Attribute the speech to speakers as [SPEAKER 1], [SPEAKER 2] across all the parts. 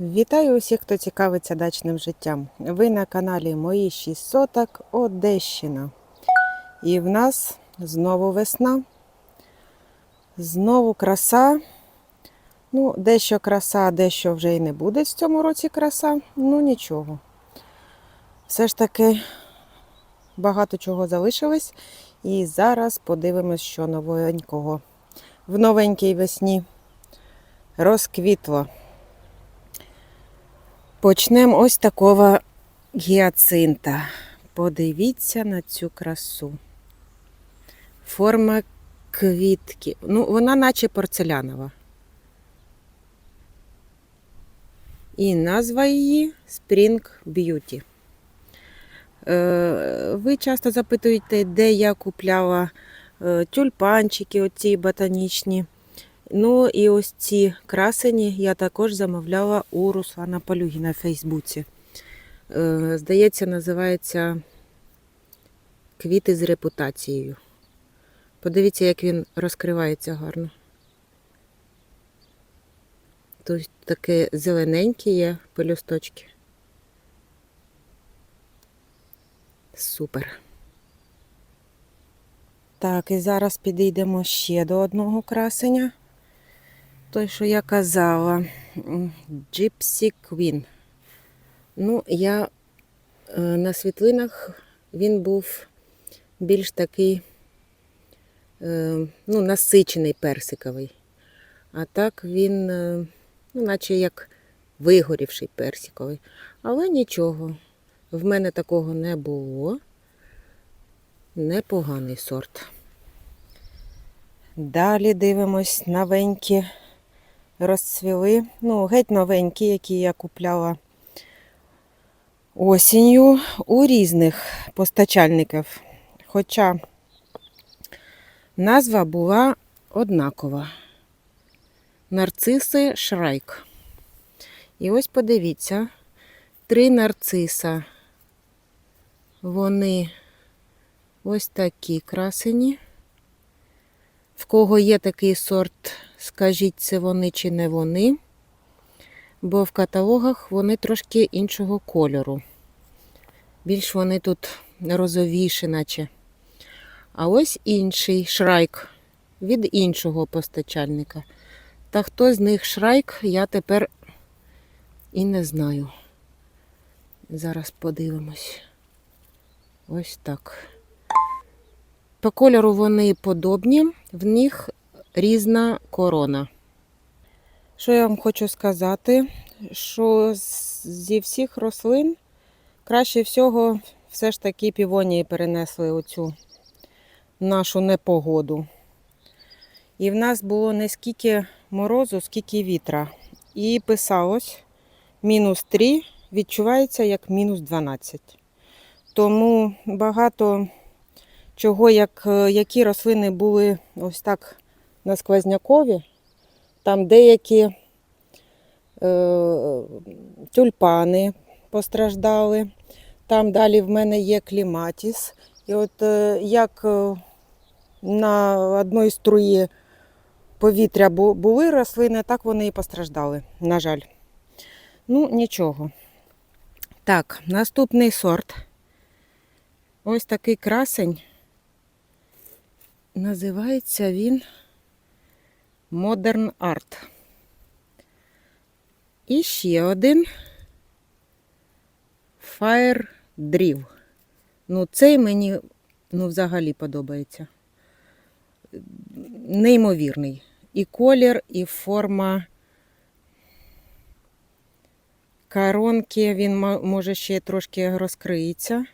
[SPEAKER 1] Вітаю усіх, хто цікавиться дачним життям. Ви на каналі Мої 6 соток Одещина. І в нас знову весна, знову краса. Ну, дещо краса, дещо вже й не буде в цьому році краса. Ну нічого. Все ж таки багато чого залишилось. І зараз подивимось, що новенького. В новенькій весні розквітло. Почнемо ось такого гіацинта. Подивіться на цю красу. Форма квітки. Ну, вона наче порцелянова. І назва її Spring Beauty. Е, Ви часто запитуєте, де я купляла е, тюльпанчики, оці ботанічні. Ну і ось ці красені я також замовляла у Руслана Полюгіна в Фейсбуці. Е, Здається, називається Квіти з репутацією. Подивіться, як він розкривається гарно. Тут таке зелененькі є пелюсточки. Супер. Так, і зараз підійдемо ще до одного красення. Той, що я казала, Gypsy Queen. Ну, я е, на світлинах він був більш такий е, ну, насичений персиковий. А так він, е, ну, наче як вигорівший персиковий. Але нічого, в мене такого не було. Непоганий сорт. Далі дивимось новенькі розцвіли. Ну, геть новенькі, які я купляла осінню у різних постачальників. Хоча назва була однакова. Нарциси Шрайк. І ось подивіться, три нарциса. Вони ось такі красені. В кого є такий сорт, скажіть, це вони чи не вони, бо в каталогах вони трошки іншого кольору. Більш вони тут розовіші, наче. А ось інший шрайк від іншого постачальника. Та хто з них шрайк, я тепер і не знаю. Зараз подивимось. Ось так. По кольору вони подобні, в них різна корона. Що я вам хочу сказати? Що зі всіх рослин краще всього все ж таки півонії перенесли оцю нашу непогоду. І в нас було не скільки морозу, скільки вітра. І писалось мінус 3 відчувається як мінус 12. Тому багато чого, як, е, які рослини були ось так на сквознякові, там деякі е, тюльпани постраждали. Там далі в мене є кліматіс. І от е, як е, на одній струї повітря були рослини, так вони і постраждали, на жаль. Ну, нічого. Так, наступний сорт. Ось такий красень. Називається він Modern Art. І ще один Fire Drill. Ну, цей мені ну, взагалі подобається. Неймовірний. І колір, і форма коронки. Він може ще трошки розкриється.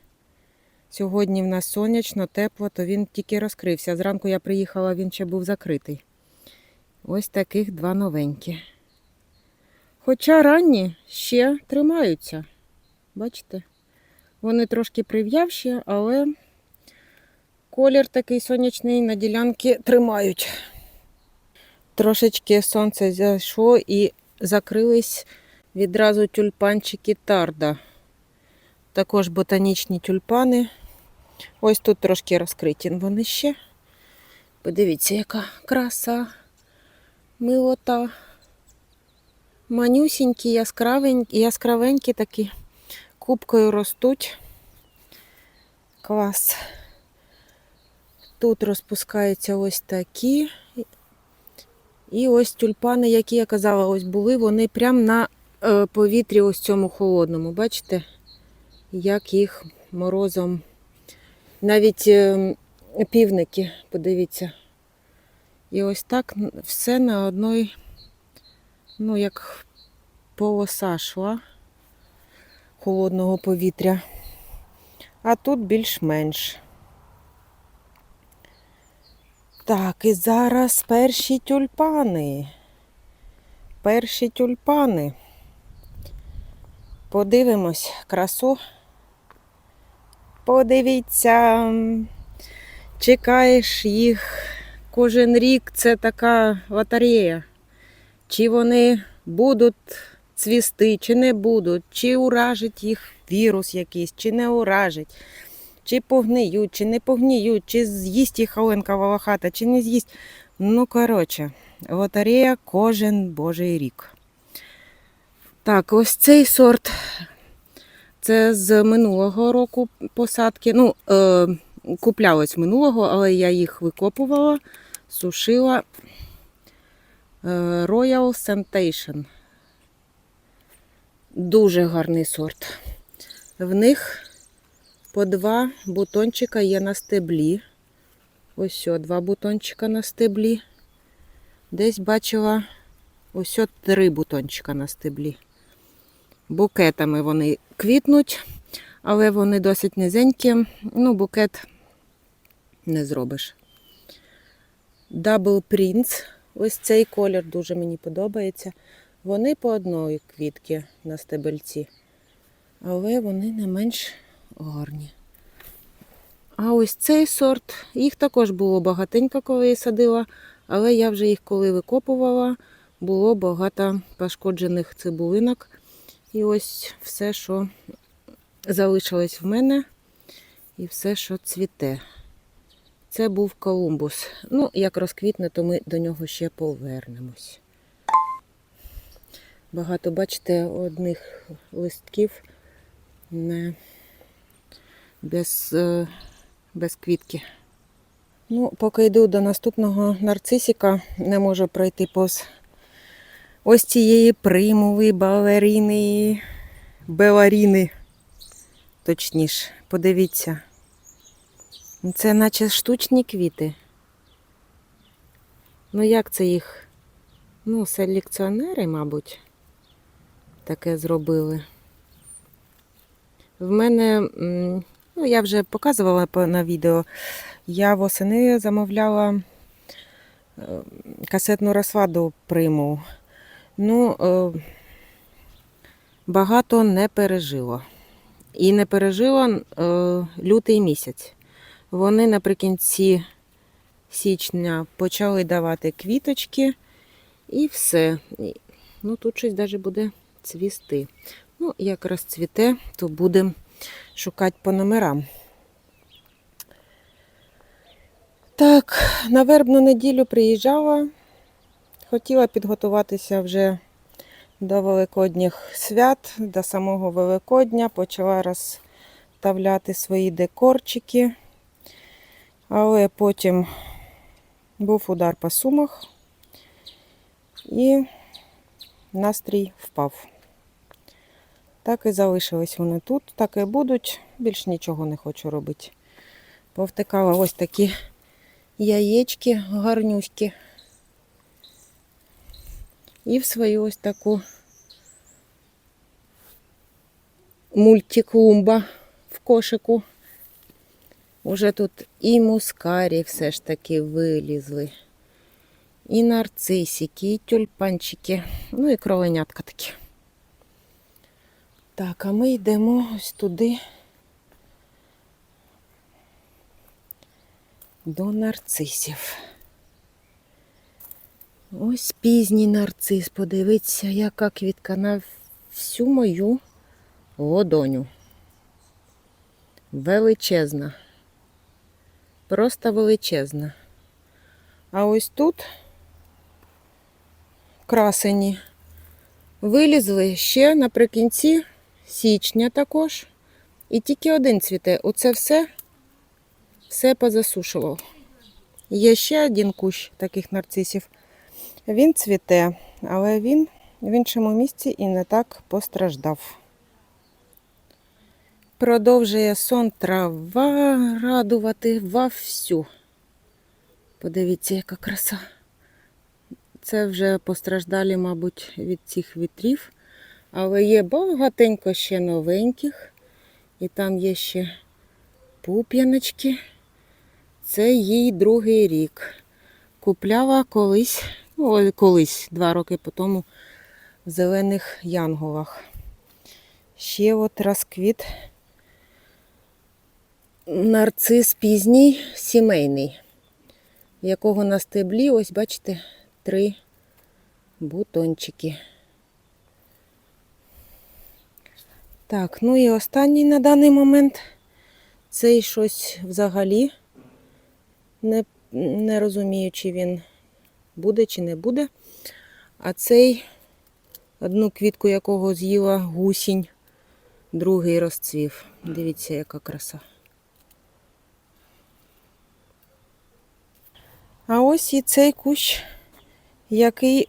[SPEAKER 1] Сьогодні в нас сонячно, тепло, то він тільки розкрився. Зранку я приїхала, він ще був закритий. Ось таких два новенькі. Хоча ранні ще тримаються. Бачите? Вони трошки прив'явші, але колір такий сонячний на ділянки тримають. Трошечки сонце зайшло і закрились відразу тюльпанчики тарда. Також ботанічні тюльпани. Ось тут трошки розкриті вони ще. Подивіться, яка краса, милота. Манюсінькі, яскравенькі, яскравенькі такі, кубкою ростуть. Клас. Тут розпускаються ось такі. І ось тюльпани, які я казала, ось були, вони прямо на е, повітрі ось цьому холодному. Бачите, як їх морозом. Навіть е, півники, подивіться. І ось так все на одної, ну, як полоса шла холодного повітря. А тут більш-менш. Так, і зараз перші тюльпани. Перші тюльпани. Подивимось красу. Подивіться, чекаєш їх кожен рік. Це така лотерея. Чи вони будуть цвісти, чи не будуть, чи уражить їх вірус якийсь, чи не уражить. Чи погниють, чи не погниють, чи з'їсть їх Оленка Волохата, чи не з'їсть. Ну, коротше, лотерея кожен божий рік. Так, ось цей сорт. Це з минулого року посадки. Ну, е, куплялось минулого, але я їх викопувала, сушила. Е, Royal Sensation. Дуже гарний сорт. В них по два бутончика є на стеблі. Ось що, два бутончика на стеблі. Десь бачила ось три бутончика на стеблі. Букетами вони квітнуть, але вони досить низенькі. Ну, букет не зробиш. Double Prince. Ось цей колір дуже мені подобається. Вони по одної квітки на стебельці, але вони не менш гарні. А ось цей сорт, їх також було багатенько, коли я садила, але я вже їх коли викопувала, було багато пошкоджених цибулинок. І ось все, що залишилось в мене, і все, що цвіте. Це був колумбус. Ну, як розквітне, то ми до нього ще повернемось. Багато, бачите, одних листків не без, е, без квітки. Ну, поки йду до наступного нарцисіка, не можу пройти повз ось цієї примули, балеріни, беларіни. Точніше, подивіться. Це наче штучні квіти. Ну, як це їх? Ну, селекціонери, мабуть, таке зробили. В мене, ну, я вже показувала на відео, я восени замовляла е, касетну розсаду приму. Ну, е, багато не пережило. І не пережило е, лютий місяць. Вони наприкінці січня почали давати квіточки і все. Ну, тут щось навіть буде цвісти. Ну, як розцвіте, то будемо шукати по номерам. Так, на вербну неділю приїжджала. Хотіла підготуватися вже до Великодніх свят, до самого Великодня. Почала розставляти свої декорчики. Але потім був удар по сумах і настрій впав. Так і залишились вони тут, так і будуть. Більш нічого не хочу робити. Повтикала ось такі яєчки гарнюські. І в свою ось таку мультиклумба в кошику. Уже тут і мускарі все ж таки вилізли. І нарцисики, і тюльпанчики. Ну і кроленятка такі. Так, а ми йдемо ось туди до нарцисів. Ось пізній нарцис. Подивіться, яка квітка на всю мою ладоню. Величезна. Просто величезна. А ось тут красені Вилізли ще наприкінці січня також. І тільки один цвіте. Оце все, все позасушило. Є ще один кущ таких нарцисів. Він цвіте, але він в іншому місці і не так постраждав. Продовжує сон трава радувати вовсю. Подивіться, яка краса. Це вже постраждалі, мабуть, від цих вітрів. Але є багатенько ще новеньких. І там є ще пуп'яночки. Це їй другий рік. Купляла колись, ну, колись, два роки по тому, в зелених янголах. Ще от розквіт нарцис пізній сімейний, якого на стеблі, ось бачите, три бутончики. Так, ну і останній на даний момент цей щось взагалі не, не розумію, чи він буде, чи не буде. А цей, одну квітку якого з'їла гусінь, другий розцвів. Дивіться, яка краса. А ось і цей кущ, який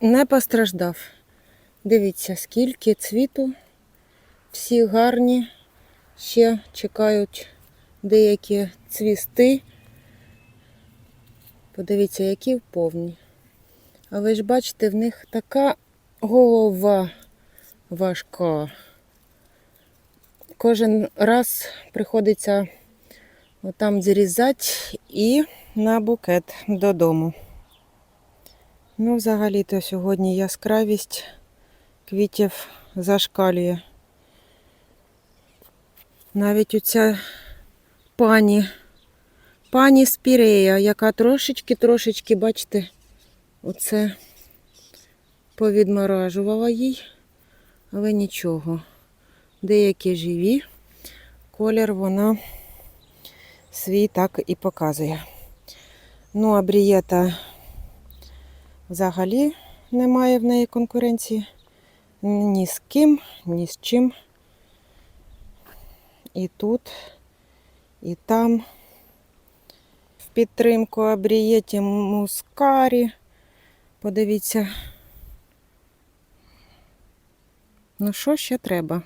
[SPEAKER 1] не постраждав. Дивіться, скільки цвіту, всі гарні, ще чекають деякі цвісти. Подивіться, які повні. А ви ж бачите, в них така голова важка. Кожен раз приходиться отам зрізати і на букет додому. Ну, взагалі-то сьогодні яскравість квітів зашкалює. Навіть оця пані, пані Спірея, яка трошечки-трошечки, бачите, оце повідморажувала їй, але нічого. Деякі живі, колір вона свій так і показує. Ну, а брієта взагалі немає в неї конкуренції ні з ким, ні з чим. І тут, і там. В підтримку абрієті мускарі. Подивіться. Ну, що ще треба?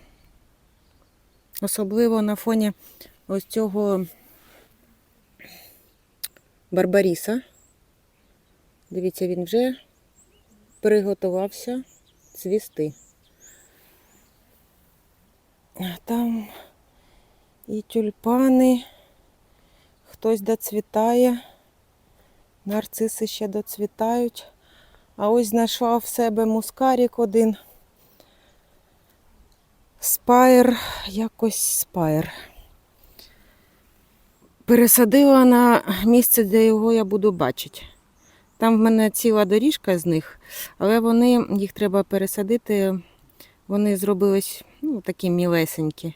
[SPEAKER 1] Особливо на фоні ось цього Барбаріса. Дивіться, він вже приготувався цвісти. А там і тюльпани, хтось доцвітає, нарциси ще доцвітають. А ось знайшла в себе мускарік один. Спайр, якось спайр. Пересадила на місце, де його я буду бачити. Там в мене ціла доріжка з них, але вони, їх треба пересадити, вони зробились ну, такі мілесенькі.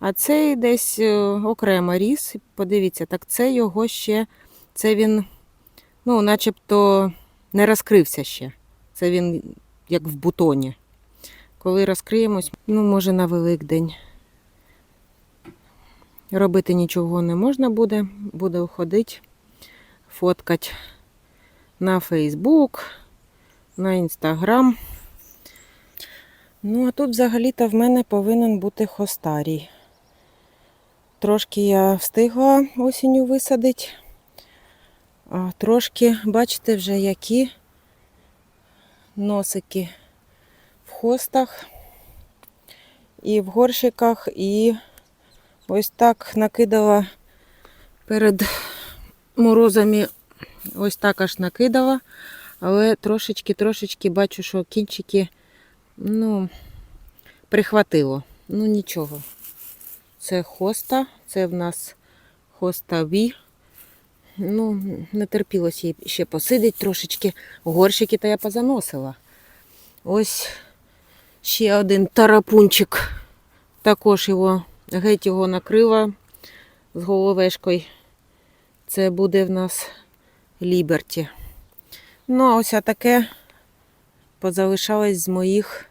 [SPEAKER 1] А цей десь е, окремо ріс. Подивіться, так це його ще, це він, ну, начебто не розкрився ще. Це він як в бутоні. Коли розкриємось, ну, може, на Великдень. Робити нічого не можна буде, буде ходити, фоткати на Фейсбук, на Інстаграм. Ну, а тут взагалі-то в мене повинен бути хостарій. Трошки я встигла осінню висадити, а трошки, бачите, вже які носики в хостах і в горщиках, і ось так накидала перед морозами, ось так аж накидала, але трошечки-трошечки бачу, що кінчики, ну, прихватило. Ну, нічого. Це хоста, це в нас хоста Ві. Ну, не терпілося їй ще посидить трошечки. Горщики то я позаносила. Ось ще один тарапунчик. Також його, геть його накрила з головешкою. Це буде в нас Ліберті. Ну, а ось таке позалишалось з моїх.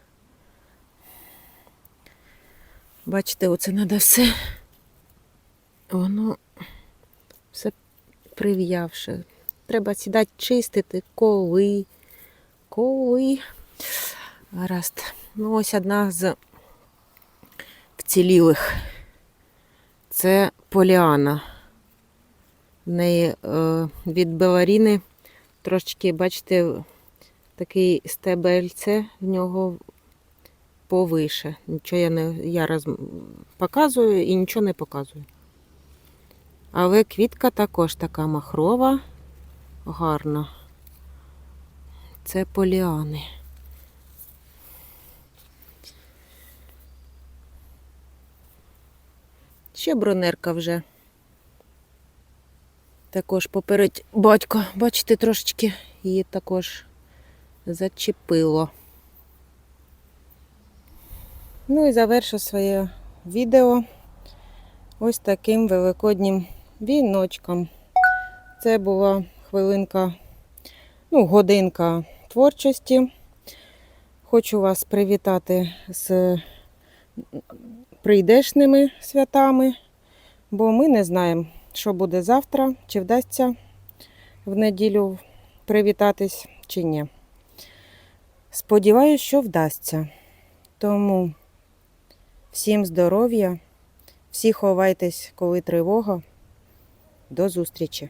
[SPEAKER 1] Бачите, оце треба все. Воно все прив'явше. Треба сідати чистити, коли. Коли. Гаразд. Ну, ось одна з вцілілих. Це Поліана. В неї е, від Беларіни трошечки, бачите, такий стебельце в нього повише. Нічого я не я роз... показую і нічого не показую. Але квітка також така махрова, гарна. Це поліани. Ще бронерка вже. Також попередь батько, бачите, трошечки її також зачепило. Ну і завершу своє відео ось таким великоднім віночком. Це була хвилинка, ну, годинка творчості. Хочу вас привітати з прийдешними святами, бо ми не знаємо, що буде завтра, чи вдасться в неділю привітатись, чи ні. Сподіваюсь, що вдасться. Тому всім здоров'я, всі ховайтесь, коли тривога. До зустрічі!